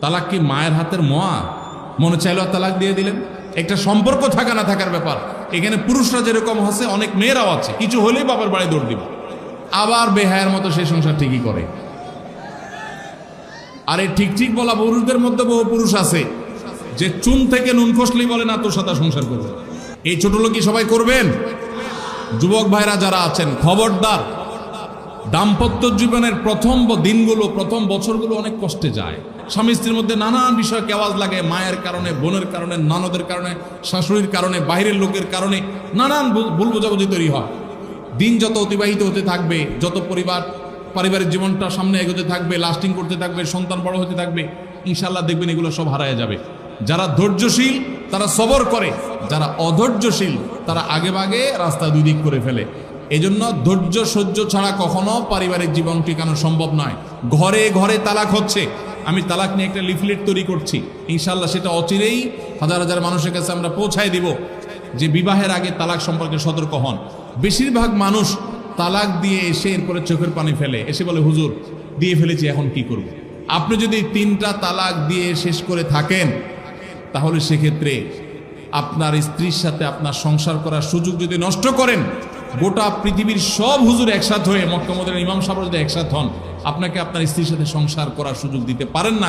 তালাক কি মায়ের হাতের মোয়া? মনে চাইলো তালাক দিয়ে দিলেন। একটা সম্পর্ক থাকা না থাকার ব্যাপার। এখানে পুরুষরা যেরকম হচ্ছে অনেক মেয়েরাও আছে। কিছু হলেই বাবার বাড়ি দৌড় দিব। আবার বেহায়ের মতো সেই সংসার ঠিকই করে। আর এই ঠিক ঠিক বলা, পুরুষদের মধ্যে বহু পুরুষ আছে। যে চুন থেকে নুন খসলেই বলে, না, তোর সাথে সংসার করবে এই ছোট লোকই সবাই করবেন? যুবক ভাইরা যারা আছেন, খবরদার। দাম্পত্য জীবনের প্রথম দিনগুলো, প্রথম বছরগুলো অনেক কষ্টে যায়। স্বামী স্ত্রীর মধ্যে নানান বিষয় কেওয়াজ লাগে, মায়ের কারণে, বোনের কারণে, ননদের কারণে, শাশুড়ির কারণে, বাইরের লোকের কারণে, নানান ভুল ভুল বোঝাবুঝি তৈরি হয়। দিন যত অতিবাহিত হতে থাকবে, যত পরিবার, পারিবারিক জীবনটা সামনে এগোতে থাকবে লাস্টিং করতে থাকবে, সন্তান বড় হতে থাকবে ইনশাল্লাহ দেখবেন এগুলো সব হারায় যাবে। যারা ধৈর্যশীল, তারা সবর করে, যারা অধৈর্যশীল, তারা আগে ভাগে রাস্তা দুই দিক করে ফেলে। এজন্য ধৈর্য, সহ্য ছাড়া কখনো পারিবারিক জীবন টিকানো সম্ভব নয়। ঘরে ঘরে তালাক হচ্ছে। আমি তালাক নিয়ে একটা লিফলেট তৈরি করছি। ইনশাল্লাহ সেটা অচিরেই হাজার হাজার মানুষের কাছে আমরা পৌঁছায় দিব যে বিবাহের আগে তালাক সম্পর্কে সতর্ক হন। বেশিরভাগ মানুষ তালাক দিয়ে এসে এরপরে চোখের পানি ফেলে। এসে বলে, হুজুর, দিয়ে ফেলেছি, এখন কি করব? আপনি যদি তিনটা তালাক দিয়ে শেষ করে থাকেন, তাহলে সেক্ষেত্রে আপনার স্ত্রীর সাথে আপনার সংসার করার সুযোগ যদি নষ্ট করেন গোটা পৃথিবীর সব হুজুর একসাথ হয়ে মক্কামদের ইমাম সাহেব একসাথ হন, আপনাকে আপনার স্ত্রীর সাথে সংসার করার সুযোগ দিতে পারেন না।